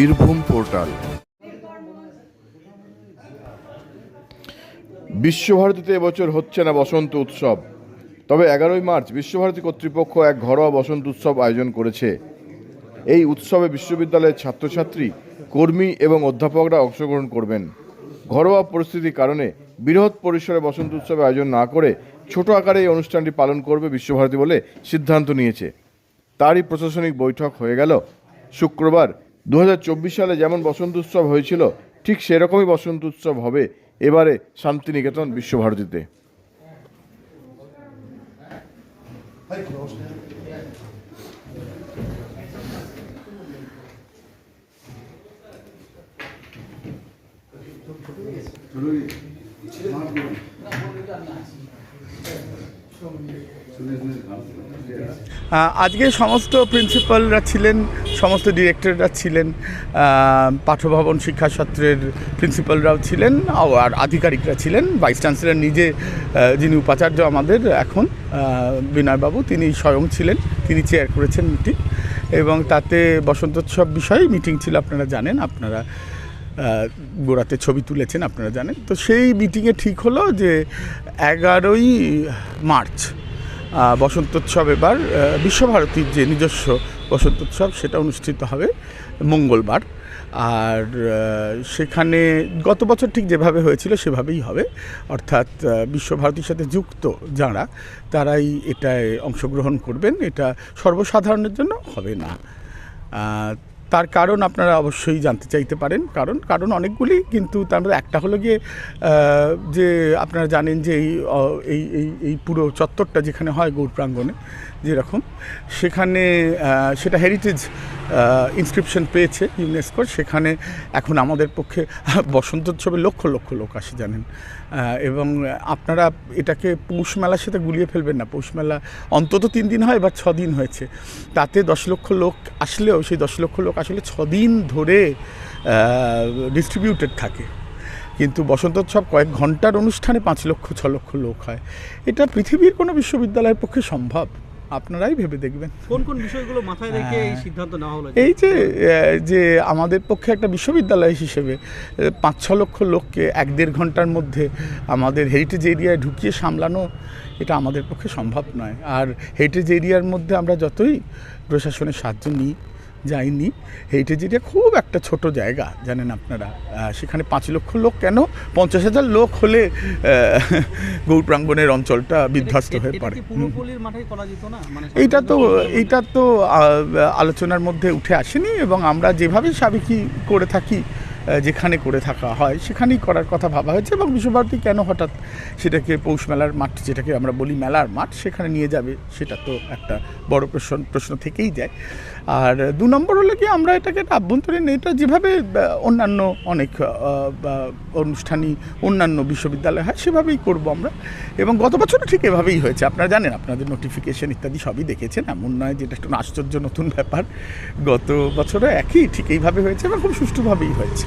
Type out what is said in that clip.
Birbhum portal. বিশ্বভারতীতে এবছর হচ্ছে না বসন্ত উৎসব। তবে এগারোই মার্চ বিশ্বভারতী কর্তৃপক্ষ এক ঘরোয়া বসন্ত উৎসব আয়োজন করেছে। এই উৎসবে বিশ্ববিদ্যালয়ের ছাত্রছাত্রী, কর্মী এবং অধ্যাপকরা অংশগ্রহণ করবেন। ঘরোয়া পরিস্থিতির কারণে বৃহৎ পরিসরে বসন্ত উৎসবে আয়োজন না করে ছোট আকারে এই অনুষ্ঠানটি পালন করবে বিশ্বভারতী বলে সিদ্ধান্ত নিয়েছে। তারই প্রশাসনিক বৈঠক হয়ে গেল শুক্রবার দু হাজার চব্বিশ সালে যেমন বসন্ত উৎসব হয়েছিল, ঠিক সেরকমই বসন্ত উৎসব হবে এবারে শান্তিনিকেতন বিশ্বভারতীতে। আজকে সমস্ত প্রিন্সিপালরা ছিলেন সমস্ত ডিরেক্টররা ছিলেন আহ, পাঠ্যভবন শিক্ষা সত্রের প্রিন্সিপালরাও ছিলেন আর আধিকারিকরা ছিলেন ভাইস চ্যান্সেলর নিজে যিনি উপাচার্য আমাদের এখন বিনয়বাবু তিনি স্বয়ং ছিলেন তিনি চেয়ার করেছেন মিটিং এবং তাতে বসন্তোৎসব বিষয়ে মিটিং ছিল আপনারা জানেন আপনারা গোড়াতে ছবি তুলেছেন, আপনারা জানেন। তো সেই মিটিংয়ে ঠিক হলো যে এগারোই মার্চ বসন্তোৎসব এবার বিশ্বভারতীর যে নিজস্ব বসন্তোৎসব সেটা অনুষ্ঠিত হবে মঙ্গলবার। আর সেখানে গত বছর ঠিক যেভাবে হয়েছিল সেভাবেই হবে। অর্থাৎ বিশ্বভারতীর সাথে যুক্ত যারা, তারাই এটায় অংশগ্রহণ করবেন। এটা সর্বসাধারণের জন্য হবে না। তার কারণ আপনারা অবশ্যই জানতে চাইতে পারেন। কারণ কারণ অনেকগুলি কিন্তু তার মধ্যে একটা হলো গিয়ে যে আপনারা জানেন যে এই এই এই পুরো চত্বরটা যেখানে হয় গৌর প্রাঙ্গণে যেরকম, সেখানে সেটা হেরিটেজ ইনস্ক্রিপশন পেয়েছে ইউনেস্কোর সেখানে এখন আমাদের পক্ষে বসন্ত উৎসবে লক্ষ লক্ষ লোক আসে, জানেন। এবং আপনারা এটাকে পৌষ মেলার সাথে গুলিয়ে ফেলবেন না। পৌষ মেলা অন্তত তিন দিন হয় এবার ছ দিন হয়েছে। তাতে দশ লক্ষ লোক আসলেও, সেই দশ লক্ষ লোক আসলে ছ দিন ধরে ডিস্ট্রিবিউটেড থাকে। কিন্তু বসন্তোৎসব কয়েক ঘণ্টার অনুষ্ঠানে পাঁচ লক্ষ, ছ লক্ষ লোক হয়। এটা পৃথিবীর কোনো বিশ্ববিদ্যালয়ের পক্ষে সম্ভব। আপনারাই ভেবে দেখবেন। কোন কোন বিষয়গুলো মাথায় রেখে এই সিদ্ধান্ত নেওয়া হলো এই যে যে আমাদের পক্ষে একটা বিশ্ববিদ্যালয় হিসেবে পাঁচ ছ লক্ষ লোককে এক দেড় ঘণ্টার মধ্যে আমাদের হেরিটেজ এরিয়ায় ঢুকিয়ে সামলানো এটা আমাদের পক্ষে সম্ভব নয়। আর হেরিটেজ এরিয়ার মধ্যে আমরা যতই প্রশাসনের সাহায্য নিই যাইনি হেরিটেজ খুব একটা ছোট জায়গা জানেন আপনারা। সেখানে পাঁচ লক্ষ লোক কেন? পঞ্চাশ হাজার লোক হলে গৌর প্রাঙ্গণের অঞ্চলটা বিধ্বস্ত হয়ে পড়ে। মানে এইটা তো এইটা তো আলোচনার মধ্যে উঠে আসেনি এবং আমরা যেভাবে সাবেকি করে থাকি যেখানে করে থাকা হয়, সেখানেই করার কথা ভাবা হয়েছে এবং বিশ্বভারতী কেন হঠাৎ সেটাকে পৌষ মেলার মাঠ, যেটাকে আমরা বলি মেলার মাঠ, সেখানে নিয়ে যাবে, সেটা তো একটা বড় প্রশ্ন প্রশ্ন থেকেই যায়। আর দু নম্বর হলে কি, আমরা এটাকে একটা আভ্যন্তরীণ, এটা যেভাবে অন্যান্য অনেক অনুষ্ঠানই অন্যান্য বিশ্ববিদ্যালয় হয়, সেভাবেই করব আমরা। এবং গত বছরও ঠিক এভাবেই হয়েছে, আপনারা জানেন, আপনাদের নোটিফিকেশন ইত্যাদি সবই দেখেছেন, এমন নয় যে এটা একটা আশ্চর্য নতুন ব্যাপার। গত বছরও একই ঠিক এইভাবে হয়েছে এবং খুব সুষ্ঠুভাবেই হয়েছে।